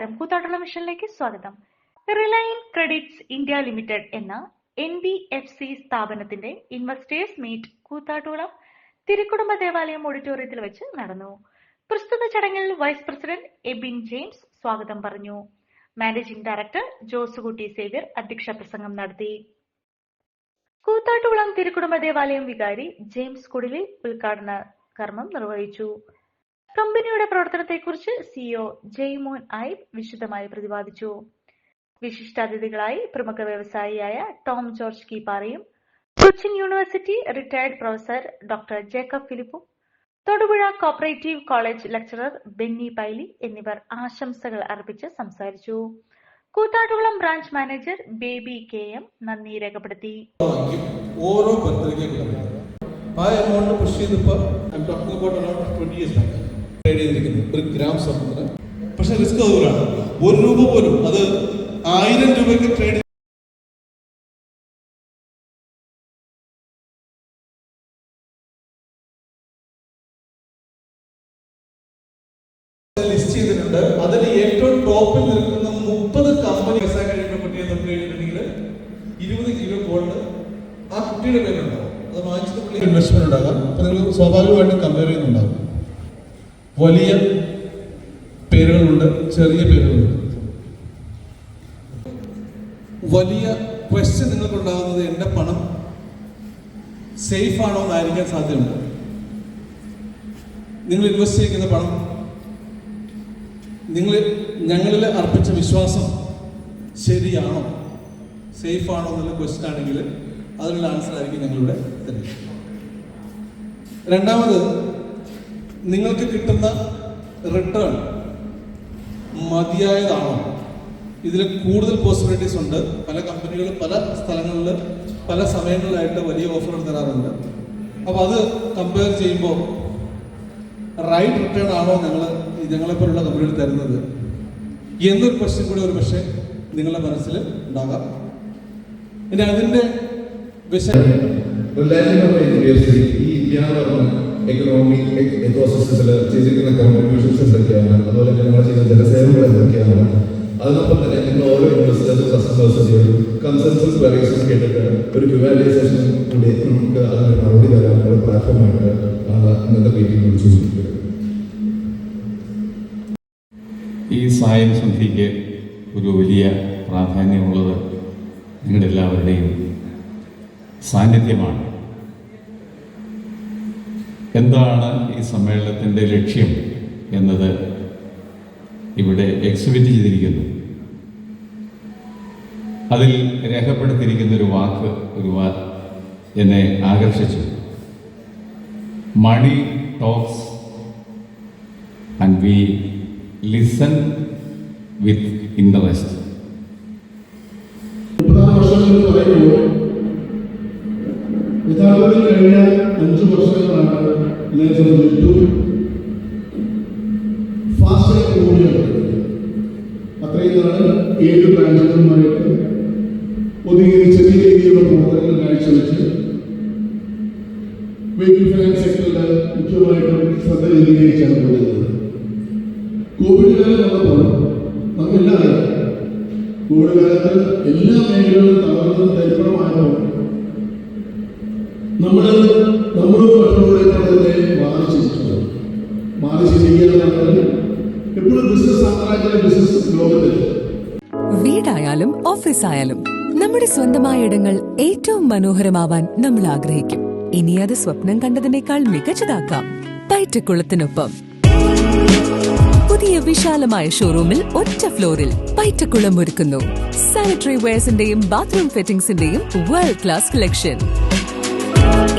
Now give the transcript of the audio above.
നമസ്കാരം. കൂത്താട്ടുള്ള മിഷനിലേക്ക് സ്വാഗതം. റിലയൻസ് ക്രെഡിറ്റ്സ് ഇന്ത്യ ലിമിറ്റഡ് എന്ന എൻ ബി എഫ് സി സ്ഥാപനത്തിന്റെ ഇൻവെസ്റ്റേഴ്സ് മീറ്റ് കൂത്താട്ടുകുളം തിരുക്കുടുംബ ദേവാലയം ഓഡിറ്റോറിയത്തിൽ വെച്ച് നടന്നു. പ്രസ്തുത ചടങ്ങിൽ വൈസ് പ്രസിഡന്റ് എബിൻ ജെയിംസ് സ്വാഗതം പറഞ്ഞു. മാനേജിംഗ് ഡയറക്ടർ ജോസുകുട്ടി സേവ്യർ അധ്യക്ഷ പ്രസംഗം നടത്തി. കൂത്താട്ടുകുളം തിരുക്കുടുംബ ദേവാലയം വികാരി ജെയിംസ് കുടിലിൽ ഉദ്ഘാടന കർമ്മം നിർവഹിച്ചു. കമ്പനിയുടെ പ്രവർത്തനത്തെക്കുറിച്ച് സിഇഒ ജെയ്മോൻ ഐബ് വിശദമായി പ്രതിപാദിച്ചു. വിശിഷ്ടാതിഥികളായി പ്രമുഖ വ്യവസായിയായ Tom George കീപ്പാറയും Cochin university retired professor doctor Jacob ഫിലിപ്പും Thodupuzha cooperative college lecturer Benny Paily എന്നിവർ ആശംസകൾ അർപ്പിച്ച് സംസാരിച്ചു. Koothattukulam branch manager Baby K M നന്ദി രേഖപ്പെടുത്തി. ഓരോ ബർത്ത്ഡേക്കും ആ amount push I am talking about around twenty years back trade ചെയ്തിരിക്കുന്നത് ഒരു ഗ്രാം സ്വർണത്തിന് പക്ഷെ റിസ്ക് അതുപോലാണ് ഒരു രൂപ പോലും. അത് ആയിരം രൂപയ്ക്ക് ട്രേഡ് ലിസ്റ്റ് ചെയ്തിട്ടുണ്ട്. അതിൽ ഏറ്റവും ടോപ്പിൽ നിൽക്കുന്ന ആ ഇൻവെസ്റ്റ്മെന്റ് ഉണ്ടാകാം അപ്പൊ നിങ്ങൾ സ്വാഭാവികമായിട്ടും കമ്പയർ ചെയ്യുന്നുണ്ടാവും. വലിയ പേരുകളുണ്ട് ചെറിയ പേരുകളുണ്ട്. വലിയ ക്വസ്റ്റ്യൻ നിങ്ങൾക്കുണ്ടാകുന്നത് എന്റെ പണം സേഫ് ആണോ എന്നായിരിക്കാൻ സാധ്യതയുണ്ട്. നിങ്ങൾ ഇൻവെസ്റ്റ് ചെയ്യുന്ന പണം നിങ്ങൾ ഞങ്ങളിൽ അർപ്പിച്ച വിശ്വാസം ശരിയാണോ സേഫ് ആണോ എന്നുള്ള ക്വസ്റ്റ്യൻ ആണെങ്കിൽ അതിനുള്ള ആൻസർ ആയിരിക്കും ഞങ്ങളുടെ തന്നെ രണ്ടാമത് നിങ്ങൾക്ക് കിട്ടുന്ന റിട്ടേൺ മതിയായതാണോ? ഇതിൽ കൂടുതൽ പോസിബിലിറ്റീസ് ഉണ്ട്. പല കമ്പനികളും പല സ്ഥലങ്ങളിൽ പല സമയങ്ങളിലായിട്ട് വലിയ ഓഫറുകൾ തരാറുണ്ട് അപ്പോൾ അത് കമ്പയർ ചെയ്യുമ്പോൾ റൈറ്റ് റിട്ടേൺ ആണോ ഞങ്ങൾ ഞങ്ങളെപ്പോലുള്ള കമ്പനികൾ തരുന്നത്? എന്നൊരു ക്വസ്റ്റ്യൻ കൂടി ഒരു പക്ഷേ നിങ്ങളുടെ മനസ്സിൽ ഉണ്ടാകാം. ഇനി അതിന്റെ വിഷയം റിലയൻസ് ഇന്ത്യ എക്കണോമിക് എക്കോസിസ്റ്റത്തിൽ ചെയ്തിരിക്കുന്ന കോൺട്രിബ്യൂഷൻസ് എന്തൊക്കെയാണ്? അതുപോലെ ഞങ്ങൾ ചെയ്യുന്ന ജനസേവനങ്ങൾ എന്തൊക്കെയാണ്? അതിനൊപ്പം തന്നെ നിങ്ങൾ ഓരോ ഇൻവെസ്റ്റേഴ്സും കൺസെൻസസ് കേട്ടിട്ട് ഒരു കൂടി നമുക്ക് അതിന് മറുപടി പ്ലാറ്റ്ഫോമായിട്ട് ഇന്നത്തെ മീറ്റിംഗ് വിളിച്ചു ഈ സായം സന്ധിക്ക് ഒരു വലിയ പ്രാധാന്യമുള്ളത് നിങ്ങളുടെ എല്ലാവരുടെയും സാന്നിധ്യമാണ്. എന്താണ് ഈ സമ്മേളനത്തിന്റെ ലക്ഷ്യം എന്നത് ഇവിടെ എക്സിബിറ്റ് ചെയ്തിരിക്കുന്നു. അതിൽ രേഖപ്പെടുത്തിയിരിക്കുന്ന ഒരു വാക്ക് ഒരു വാ എന്നെ ആകർഷിച്ചു. Money talks and we listen with interest എന്നെ സംബന്ധിച്ചു ഫാസ്റ്റായി കൂടുകയാണ് അത്രയും ഏഴ് ബ്രാഞ്ചുകളുമായിട്ട് ഒതുങ്ങിയ ചെറിയ രീതിയിലുള്ള പ്രവർത്തനങ്ങൾ കാഴ്ചവെച്ച് വെഹിക്കിൾ ഫിനാൻസ് സെക്ടറിൽ മുഖ്യമായിട്ടും ശ്രദ്ധ കേന്ദ്രീകരിച്ചാണ് പോകുന്നത് കോവിഡ് കാലം വന്നപ്പോൾ നമുക്കെല്ലാം കോവിഡ് കാലത്ത് എല്ലാ മേഖലകളും തകർന്ന് തരിപ്പണമായപ്പോൾ നമ്മൾ നമ്മളും മറ്റുള്ളവരെ മാറി ചിന്തിക്കുന്നത് മാറി ചിന്തിക്കുക എപ്പോഴും ബിസിനസ് ബിസിനസ് വീടായാലും ഓഫീസായാലും നമ്മുടെ സ്വന്തമായ ഇടങ്ങൾ ഏറ്റവും മനോഹരമാവാൻ നമ്മൾ ആഗ്രഹിക്കും. ഇനി അത് സ്വപ്നം കണ്ടതിനേക്കാൾ മികച്ചതാക്കാം. പയറ്റക്കുളത്തിനൊപ്പം പുതിയ വിശാലമായ ഷോറൂമിൽ ഒറ്റ ഫ്ലോറിൽ പയറ്റക്കുളം ഒരുക്കുന്നു. സാനിറ്ററി വെയർസിന്റെയും ബാത്റൂം ഫിറ്റിംഗ്സിന്റെയും വേൾഡ് ക്ലാസ് കളക്ഷൻ